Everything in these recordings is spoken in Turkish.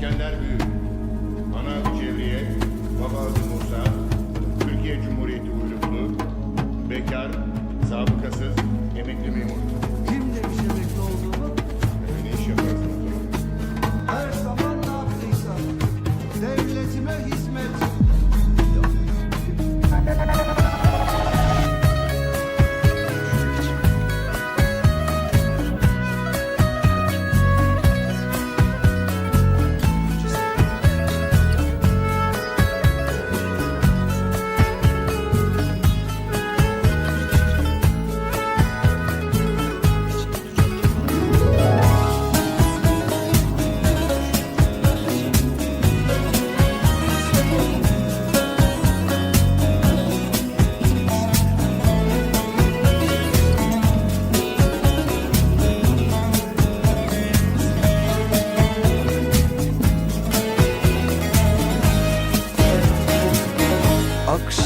İskender Büyük, ana Cevriye, baba adı Musa, Türkiye Cumhuriyeti uyruklu, bekar, sabıkasız, emekli memur.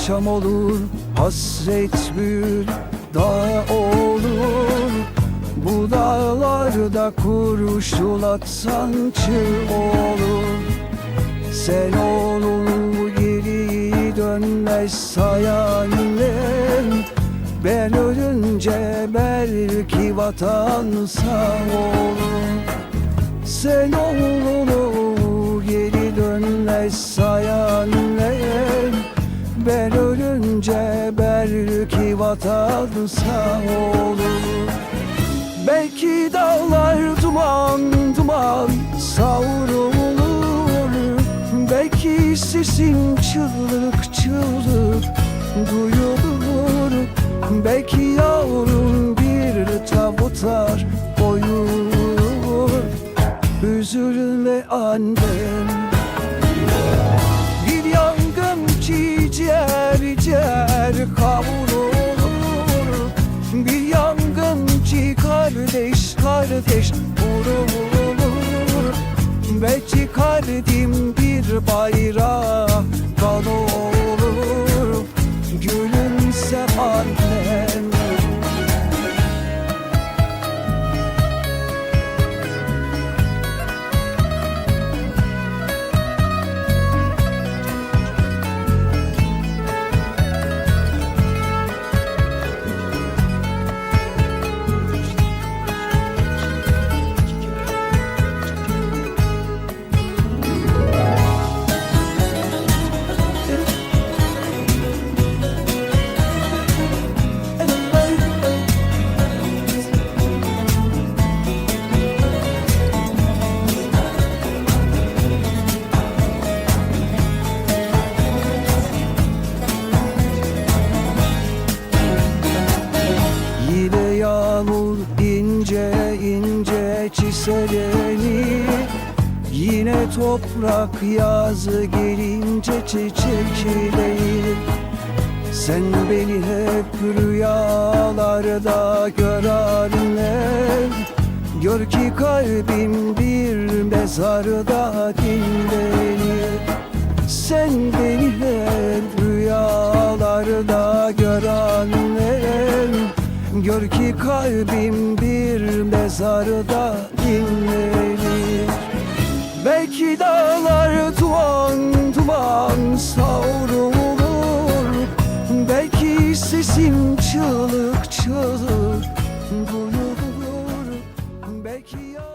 Akşam olur hasret büyür dağ olur. Bu dağlarda kurşun atsan çığ olur. Sen oğlum geri dönmez sayannem Ben ölünce belki vatan sağ olur. Sen oğlunu geri dönmez neyim Ben ölünce belki vatan sağ olur. Belki dağlar duman duman savrulur Belki sesin çığlık çığlık duyulur. Belki yavrum bir tabutar koyulur Üzülme annem ciğer kavrulur Bir yangıncı kardeş kardeş vurulur. Belki kalbim bir bayrak kan olur. Gülümse annem ince ince çiseleni Yine toprak yazı gelince çiçekleri Sen beni hep rüyalarda gör annem Gör ki kalbim bir mezarda dinlenir. Sen beni hep rüyalarda gör annem Gör ki kalbim bir mezarda dinlenir Belki dağlar duman duman savrulur. Belki sesim çığlık çığlık duyulur. Belki yağ